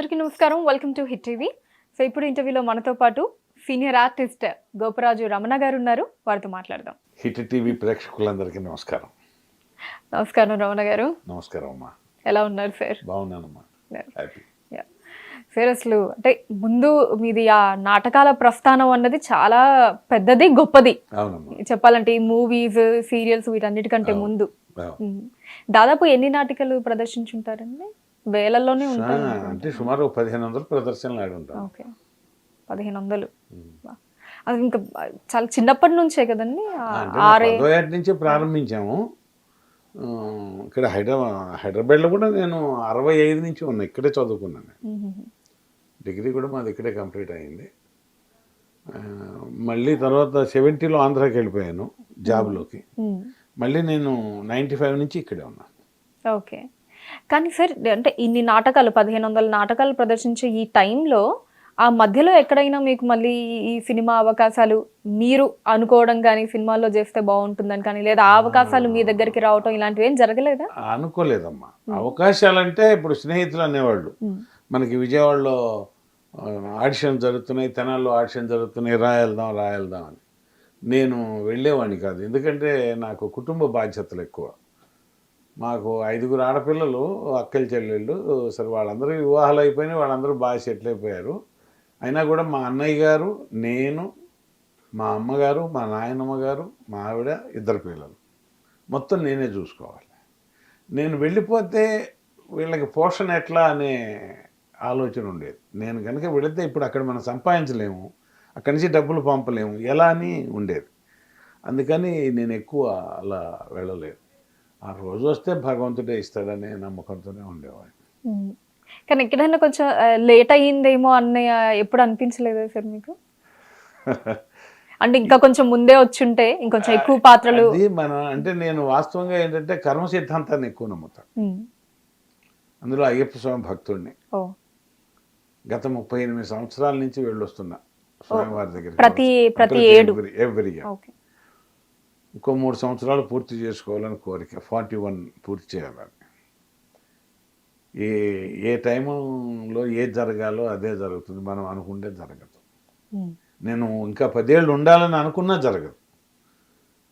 అందరికీ నమస్కారం. Welcome to Hit TV so ఇప్పుడు ఇంటర్వ్యూలో మనతో పాటు సీనియర్ ఆర్టిస్ట్ గోపరాజు రమణ గారు ఉన్నారు. వారితో మాట్లాడదాం. హిట్ టీవీ ప్రేక్షకులందరికీ నమస్కారం. నమస్కారం రమణ గారు. నమస్కారం అమ్మా. ఎలా ఉన్నారు సార్ బాగున్నానమ్మా. సార్ అసలు అంటే ముందు మీది ఆ నాటకాల ప్రస్థానం అన్నది చాలా పెద్దది గొప్పది. చెప్పాలంటే ఈ మూవీస్ సీరియల్స్ వీటన్నిటికంటే. ముందు. దాదాపు ఎన్ని నాటికలు ప్రదర్శించుంటారండి? వేలల్లోనే ఉంటాయి అంటే సుమారు పదిహేను వందలు ప్రదర్శనలు ఆడి ఉంటాను ఓకే పదిహేను వందలు అది ఇంకా చాలా చిన్నప్పటి నుంచే కదండి? ఏటి నుంచి ప్రారంభించాము. ఇక్కడ హైదరాబాద్ హైదరాబాద్లో కూడా నేను అరవై ఐదు నుంచి ఉన్నా ఇక్కడే చదువుకున్నాను. డిగ్రీ కూడా మాది ఇక్కడే కంప్లీట్ అయింది. మళ్ళీ తర్వాత సెవెంటీలో ఆంధ్రాకి వెళ్ళిపోయాను జాబ్లోకి. మళ్ళీ నేను నైంటీ ఫైవ్ నుంచి ఇక్కడే ఉన్నాను. ఓకే. కానీ సార్ అంటే ఇన్ని నాటకాలు పదిహేను వందల నాటకాలు ప్రదర్శించే ఈ టైంలో ఆ మధ్యలో ఎక్కడైనా మీకు మళ్ళీ ఈ సినిమా అవకాశాలు మీరు అనుకోవడం కానీ సినిమాల్లో చేస్తే బాగుంటుందని కానీ లేదా ఆ అవకాశాలు మీ దగ్గరికి రావటం ఇలాంటివి ఏం జరగలేదా? అనుకోలేదమ్మా. అవకాశాలంటే ఇప్పుడు స్నేహితులు అనేవాళ్ళు. మనకి విజయవాడలో ఆడిషన్ జరుగుతున్నాయి తెనాల్లో ఆడిషన్ జరుగుతున్నాయి రాయల్దాం రాయల్దాం అని. నేను వెళ్ళేవాడిని కాదు. ఎందుకంటే నాకు కుటుంబ బాధ్యతలు ఎక్కువ. మాకు ఐదుగురు ఆడపిల్లలు అక్కలు చెల్లెళ్ళు. సరే వాళ్ళందరూ వివాహాలు అయిపోయినాయి వాళ్ళందరూ బాగా సెటిల్ అయిపోయారు అయినా కూడా మా అన్నయ్య గారు నేను మా అమ్మగారు మా నాయనమ్మ గారు మా ఆవిడ ఇద్దరు పిల్లలు. మొత్తం నేనే చూసుకోవాలి. నేను వెళ్ళిపోతే వీళ్ళకి పోషణ ఎట్లా అనే ఆలోచన ఉండేది. నేను కనుక వెళితే ఇప్పుడు అక్కడ మనం సంపాదించలేము అక్కడి నుంచి డబ్బులు పంపలేము ఎలా అని ఉండేది. అందుకని నేను ఎక్కువ అలా వెళ్ళలేదు. ఆ రోజు వస్తే భగవంతుడే ఇస్తాడనే నమ్మకంతోనే ఉండేవాడిని. కానీ ఎక్కడైనా కొంచెం లేట్ అయ్యిందేమో అన్నయ్య ఎప్పుడు అనిపించలేదా సార్ మీకు? అంటే ఇంకా కొంచెం ముందే వచ్చుంటే ఇంకొంచెం ఎక్కువ పాత్రలు మన అంటే నేను వాస్తవంగా ఏంటంటే కర్మ సిద్ధాంతాన్ని ఎక్కువ నమ్ముతాను మ్మ్. అందులో అయ్యప్ప స్వామి భక్తుడిని. గత ముప్పై ఎనిమిది సంవత్సరాల నుంచి వెళ్ళొస్తున్నా స్వామివారి దగ్గర ప్రతి ప్రతి ఏడు. Every year okay. ఇంకో మూడు సంవత్సరాలు పూర్తి చేసుకోవాలని కోరిక. ఫార్టీ వన్ పూర్తి చేయాలని ఏ ఏ టైంలో ఏది జరగాలో అదే జరుగుతుంది. మనం అనుకుంటే జరగదు. నేను ఇంకా పదేళ్ళు ఉండాలని అనుకున్నా జరగదు.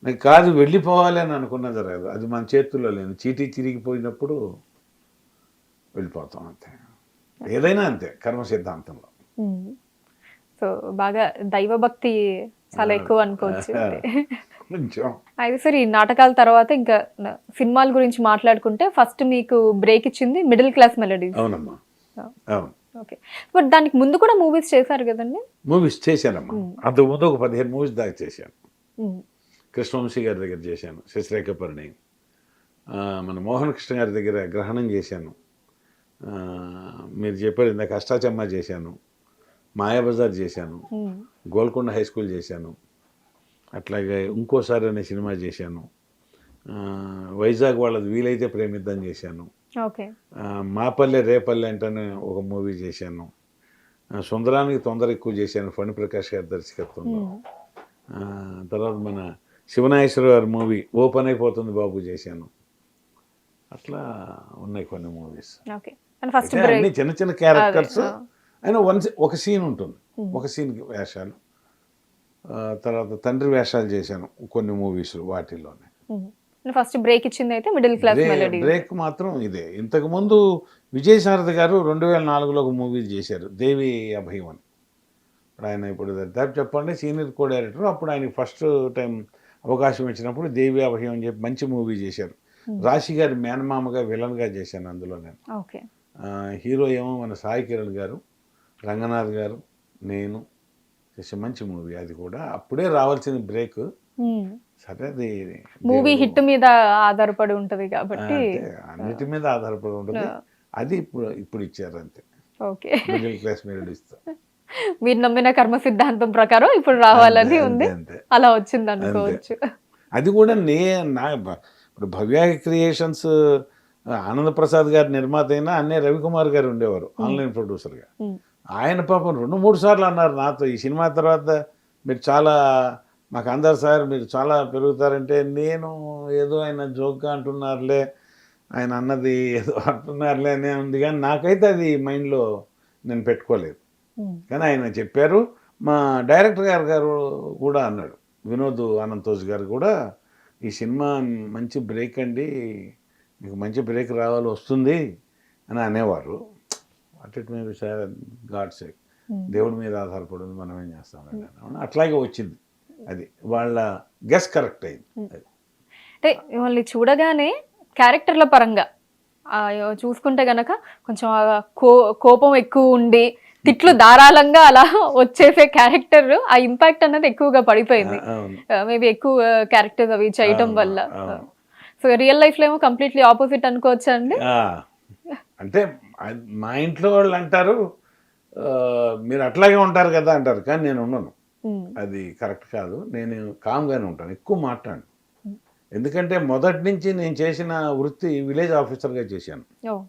నాకు కాదు వెళ్ళిపోవాలి అని అనుకున్నా జరగదు. అది మన చేతుల్లో లేదు చీటీ చిరిగిపోయినప్పుడు వెళ్ళిపోతాం అంతే. ఏదైనా అంతే కర్మ సిద్ధాంతంలో. సో బాగా దైవభక్తి చాలా ఎక్కువ అనుకోవచ్చు. అయితే సార్ ఈ నాటకాల తర్వాత ఇంకా సినిమాల గురించి మాట్లాడుకుంటే ఫస్ట్ మీకు బ్రేక్ ఇచ్చింది మిడిల్ క్లాస్ మెలడీస్. అవునమ్మా. అవును. ఓకే. బట్ దానికి ముందు కూడా మూవీస్ చేశారు కదండి? మూవీస్ చేశానమ్మా. అంతకుముందు ఒక పదిహేను మూవీస్ దాకా చేశాను. కృష్ణవంశీ గారి దగ్గర చేశాను శశిరేఖ పరిణయం మన మోహన్ కృష్ణ గారి దగ్గర గ్రహణం చేశాను. మీరు చెప్పారు ఇందాక అష్టాచమ్మ చేశాను. మాయాబజార్ చేశాను. గోల్కొండ హై స్కూల్ చేశాను. అట్లాగే ఇంకోసారి అనే సినిమా చేశాను. వైజాగ్ వాళ్ళది వీలైతే ప్రేమిద్దాం చేశాను. మాపల్లె రేపల్లె అంటేనే ఒక మూవీ చేశాను. సుందరానికి తొందర ఎక్కువ చేశాను ఫణి ప్రకాష్ గారి దర్శకత్వంలో. తర్వాత మన శివనాగేశ్వర గారి మూవీ ఓపెన్ అయిపోతుంది బాబు చేశాను. అట్లా ఉన్నాయి కొన్ని మూవీస్. అన్ని చిన్న చిన్న క్యారెక్టర్స్. అయినా వన్ ఒక సీన్ ఉంటుంది. ఒక సీన్ వేషాలు. తర్వాత తండ్రి వేషాలు చేశాను కొన్ని మూవీస్ వాటిల్లోనే. ఫస్ట్ బ్రేక్ ఇచ్చింది అయితే మిడిల్ క్లాస్ మెలడీ బ్రేక్ మాత్రం ఇదే. ఇంతకుముందు విజయ్ సారథి గారు రెండు వేల నాలుగులో ఒక మూవీ చేశారు దేవి అభయం అని ఇప్పుడు ఆయన ఇప్పుడు దాదాపు చెప్పండి సీనియర్ కో డైరెక్టర్ అప్పుడు ఆయనకి ఫస్ట్ టైం అవకాశం ఇచ్చినప్పుడు దేవి అభయం అని చెప్పి మంచి మూవీ చేశారు. రాశి గారి మేనమామగా విలన్గా చేశాను అందులో నేను. హీరో ఏమో మన సాయి కిరణ్ గారు రంగనాథ్ గారు నేను చేసే మంచి మూవీ. అది కూడా అప్పుడే రావాల్సిన బ్రేక్. సరే అది మూవీ హిట్ మీద ఆధారపడి ఉంటది కాబట్టి. అన్నిటి మీద ఆధారపడి ఉంటుంది. అది ఇప్పుడు ఇప్పుడు ఇచ్చారు అంతే ఓకే. మిడిల్ క్లాస్ మీరు ఇస్తా మీరు నమ్మిన కర్మ సిద్ధాంతం ప్రకారం ఇప్పుడు రావాలని ఉంది. అలా వచ్చింది అనుకోవచ్చు. అది కూడా నే నా ఇప్పుడు భవ్య క్రియేషన్స్ ఆనంద ప్రసాద్ గారి నిర్మాత అయినా అన్నే రవికుమార్ గారు ఉండేవారు ఆన్లైన్ ప్రొడ్యూసర్గా. ఆయన పాపం రెండు మూడు సార్లు అన్నారు నాతో. ఈ సినిమా తర్వాత మీరు చాలా మాకు అందరు సార్ మీరు చాలా పెరుగుతారంటే నేను ఏదో ఆయన జోక్గా అంటున్నారులే ఆయన అన్నది ఏదో అంటున్నారులే అనే ఉంది. కానీ నాకైతే అది మైండ్లో నేను పెట్టుకోలేదు. కానీ ఆయన చెప్పారు మా డైరెక్టర్ గారు గారు కూడా అన్నాడు వినోద్ అనంతోజ్ గారు కూడా ఈ సినిమా మంచి బ్రేక్ అండి మీకు మంచి బ్రేక్ రావాలి వస్తుంది అని అనేవారు. At it may God sake Hmm. దేవుడి మీద ఆధారపడింది మనం ఏం చేస్తాం అట్లాగే వచ్చింది. అది వాళ్ళ గెస్ కరెక్ట్ అయింది. అది. అంటే మిమ్మల్ని చూడగానే క్యారెక్టర్ల పరంగా చూసుకుంటే గనక కొంచెం కో కోపం ఎక్కువ ఉండి తిట్లు ధారాళంగా అలా వచ్చేసే క్యారెక్టర్ ఆ ఇంపాక్ట్ అన్నది ఎక్కువగా పడిపోయింది. మేబీ ఎక్కువ క్యారెక్టర్స్ అవి చేయటం వల్ల. సో రియల్ లైఫ్లో ఏమో కంప్లీట్లీ ఆపోజిట్ అనుకోవచ్చా అండి? ఆ, అంటే మా ఇంట్లో వాళ్ళు అంటారు మీరు అట్లాగే ఉంటారు కదా అంటారు. కానీ నేను ఉండను. అది కరెక్ట్ కాదు. నేను కామ్గానే ఉంటాను. ఎక్కువ మాట్లాడు ఎందుకంటే మొదటి నుంచి నేను చేసిన వృత్తి విలేజ్ ఆఫీసర్గా చేశాను.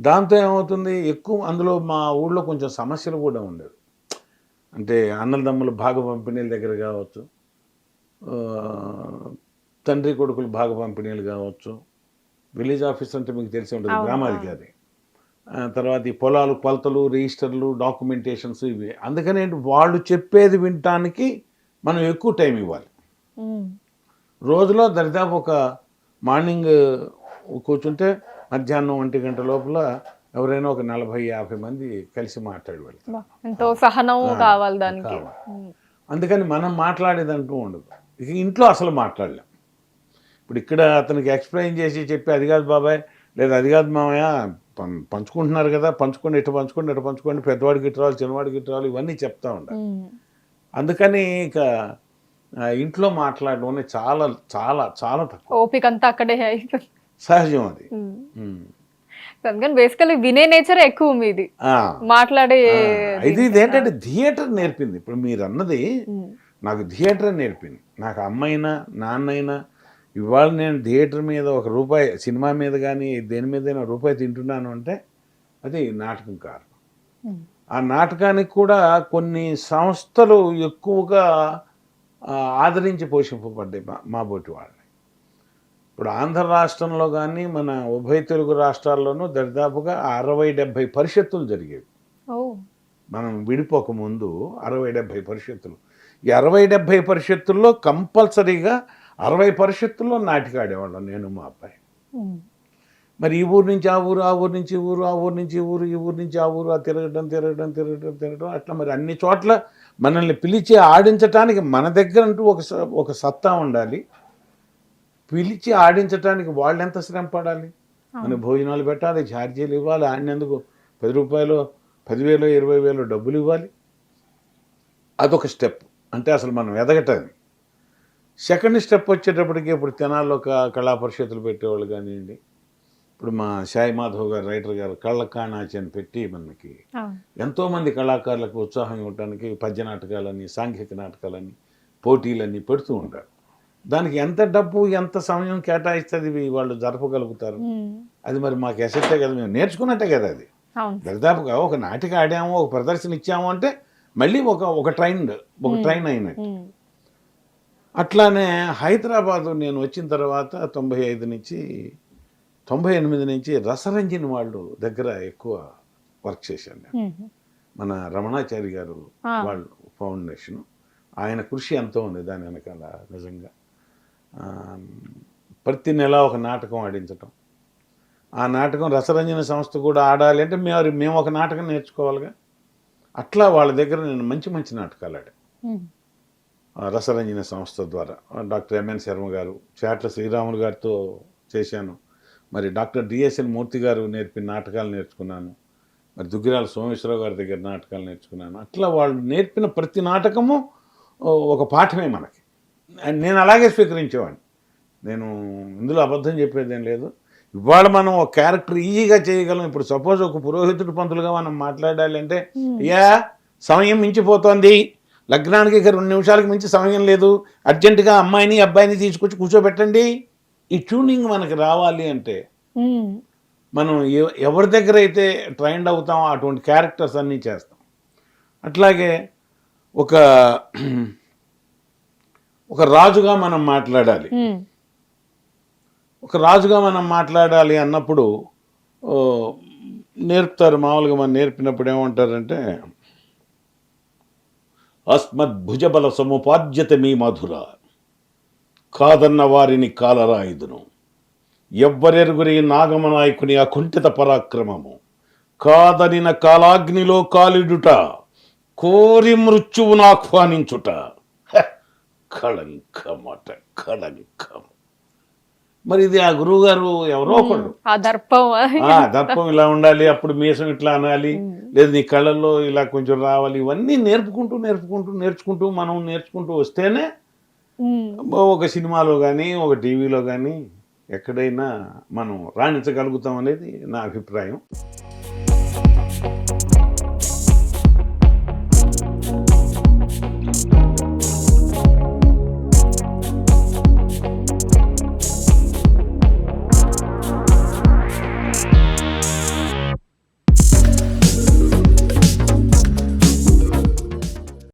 దాంతో ఏమవుతుంది? ఎక్కువ అందులో మా ఊళ్ళో కొంచెం సమస్యలు కూడా ఉండేవి. అంటే అన్నదమ్ములు భాగ పంపిణీల దగ్గర కావచ్చు తండ్రి కొడుకులు భాగ పంపిణీలు కావచ్చు విలేజ్ ఆఫీస్ అంటే మీకు తెలిసి ఉంటుంది గ్రామాధికారి తర్వాత ఈ పొలాలు కొలతలు రిజిస్టర్లు డాక్యుమెంటేషన్స్ ఇవి. అందుకని వాళ్ళు చెప్పేది వినటానికి మనం ఎక్కువ టైం ఇవ్వాలి. రోజులో దరిదాపు ఒక మార్నింగ్ కూర్చుంటే మధ్యాహ్నం ఒంటి గంట లోపల ఎవరైనా ఒక నలభై యాభై మంది కలిసి మాట్లాడి వెళ్తారు. సహనం కావాలి దానికి. అందుకని మనం మాట్లాడేదంటూ ఉండదు. ఇంట్లో అసలు మాట్లాడలేం. ఇప్పుడు ఇక్కడ అతనికి ఎక్స్ప్లెయిన్ చేసి చెప్పి అది కాదు బాబాయ్ లేదా అది కాదు మామయ్య పంచుకుంటున్నారు కదా పంచుకోండి ఇటు పంచుకోండి ఇటు పంచుకోండి పెద్దవాడికి ఇటు రావాలి చిన్నవాడికి ఇటు రావాలి ఇవన్నీ చెప్తా ఉండాలి. అందుకని ఇక ఇంట్లో మాట్లాడడం చాలా చాలా చాలా తక్కువ. ఓపిక అంతా అక్కడే సహజం అది. అందుకని బేసికలీ వినే నేచర్ ఎక్కువ మీది. మాట్లాడే ఇది ఇదేంటంటే థియేటర్ నేర్పింది. ఇప్పుడు మీరు అన్నది నాకు థియేటర్ నేర్పింది. నాకు అమ్మైనా నాన్నైనా ఇవాళ నేను థియేటర్ మీద ఒక రూపాయి సినిమా మీద కానీ దేని మీదైనా రూపాయి తింటున్నాను అంటే అది నాటకం కారణం. ఉమ్, ఆ నాటకానికి కూడా కొన్ని సంస్థలు ఎక్కువగా ఆదరించి పోషింపబడ్డాయి మా మా బోటి వాళ్ళని. ఇప్పుడు ఆంధ్ర రాష్ట్రంలో కానీ మన ఉభయ తెలుగు రాష్ట్రాల్లోనూ దరిదాపుగా అరవై డెబ్భై పరిషత్తులు జరిగేవి. మనం విడిపోక ముందు అరవై డెబ్భై పరిషత్తులు. ఈ అరవై డెబ్భై పరిషత్తుల్లో కంపల్సరీగా అరవై పరిషత్తుల్లో నాటిక ఆడేవాళ్ళం నేను మా అబ్బాయి. మరి ఈ ఊరు నుంచి ఆ ఊరు ఆ ఊరు నుంచి ఊరు ఆ ఊరు నుంచి ఊరు ఈ ఊరు నుంచి ఆ ఊరు ఆ తిరగడం తిరగడం తిరగడం తిరగడం అట్లా మరి అన్ని చోట్ల మనల్ని పిలిచి ఆడించటానికి మన దగ్గర అంటూ ఒక ఒక సత్తా ఉండాలి. పిలిచి ఆడించటానికి వాళ్ళు ఎంత శ్రమ పడాలి? మన భోజనాలు పెట్టాలి ఛార్జీలు ఇవ్వాలి ఆడినందుకు పది రూపాయలు పదివేలు ఇరవై వేలు డబ్బులు ఇవ్వాలి? అదొక స్టెప్. అంటే అసలు మనం ఎదగటానికి సెకండ్ స్టెప్ వచ్చేటప్పటికి ఇప్పుడు తెనాల్లో ఒక కళా పరిషత్తులు పెట్టేవాళ్ళు కానివ్వండి. ఇప్పుడు మా సాయి మాధవ్ గారు రైటర్ గారు కళ్ళ కాణాచి అని పెట్టి మనకి. ఎంతోమంది కళాకారులకు ఉత్సాహం ఇవ్వడానికి పద్య నాటకాలని సాంఘిక నాటకాలని పోటీలని పెడుతూ ఉంటారు. దానికి ఎంత డబ్బు ఎంత సమయం కేటాయిస్తుంది వాళ్ళు జరపగలుగుతారు? అది మరి మాకు ఎసెట్టే కదా మేము నేర్చుకున్నట్టే కదా అది. దరిదాపుగా ఒక నాటిక ఆడాము ఒక ప్రదర్శన ఇచ్చాము అంటే మళ్ళీ ఒక ఒక ట్రైన్ ఒక ట్రైన్ అయినట్టు. అట్లానే హైదరాబాద్ నేను వచ్చిన తర్వాత తొంభై ఐదు నుంచి తొంభై ఎనిమిది నుంచి రసరంజన్ వాళ్ళు దగ్గర ఎక్కువ వర్క్ చేశాను నేను. మన రమణాచారి గారు. వాళ్ళు ఫౌండేషన్. ఆయన కృషి ఎంతో ఉంది దాని వెనకాల నిజంగా. ప్రతి నెల ఒక నాటకం ఆడించటం. ఆ నాటకం రసరంజన సంస్థ కూడా ఆడాలి అంటే మేము మేము ఒక నాటకం నేర్చుకోవాలిగా. అట్లా వాళ్ళ దగ్గర నేను మంచి మంచి నాటకాలు ఆడాను. రసరంజన సంస్థ ద్వారా. డాక్టర్ ఎంఎన్ శర్మ గారు చాట్ల శ్రీరాములు గారితో చేశాను. మరి డాక్టర్ డిఎస్ఎన్ మూర్తి గారు నేర్పిన నాటకాలు నేర్చుకున్నాను. మరి దుగ్గిరాల సోమేశ్వరరావు గారి దగ్గర నాటకాలు నేర్చుకున్నాను. అట్లా వాళ్ళు నేర్పిన ప్రతి నాటకము ఒక పాఠమే మనకి. నేను అలాగే స్వీకరించేవాడిని. నేను ఇందులో అబద్ధం చెప్పేదేం లేదు. ఇవాళ మనం ఒక క్యారెక్టర్ ఈజీగా చేయగలం. ఇప్పుడు సపోజ్ ఒక పురోహితుడు పంతులుగా మనం మాట్లాడాలి అంటే అయ్యా సమయం మించిపోతోంది. లగ్నానికి ఇక రెండు నిమిషాలకు మించి సమయం లేదు. అర్జెంటుగా అమ్మాయిని అబ్బాయిని తీసుకొచ్చి కూర్చోబెట్టండి. ఈ ట్యూనింగ్ మనకి రావాలి అంటే మనం ఎవరి దగ్గర అయితే ట్రైండ్ అవుతామో అటువంటి క్యారెక్టర్స్ అన్నీ చేస్తాం. అట్లాగే ఒక ఒక రాజుగా మనం మాట్లాడాలి. ఒక రాజుగా మనం మాట్లాడాలి అన్నప్పుడు నేర్పుతారు. మామూలుగా మనం నేర్పినప్పుడు ఏమంటారంటే అస్మద్భుజబల సముపాద్యత మీ మధుర. కాదన్న వారిని కాలరాయుదును. ఎవ్వరెరుగురి నాగమనాయకుని అకుంఠిత పరాక్రమము. కాదనిన కాలాగ్నిలో కాలిడుట. కోరి మృత్యువును ఆహ్వానించుట. హ! కళంకమట కళంకం మరి ఇది ఆ గురువు గారు ఎవరో ఒకళ్ళు. ఆ దర్పం. దర్పం ఇలా ఉండాలి అప్పుడు మీసం ఇట్లా అనాలి లేదు నీ కళ్ళల్లో ఇలా కొంచెం రావాలి ఇవన్నీ నేర్పుకుంటూ నేర్పుకుంటూ నేర్చుకుంటూ మనం నేర్చుకుంటూ వస్తేనే ఒక సినిమాలో కానీ ఒక టీవీలో కానీ ఎక్కడైనా మనం రాణించగలుగుతాం అనేది నా అభిప్రాయం.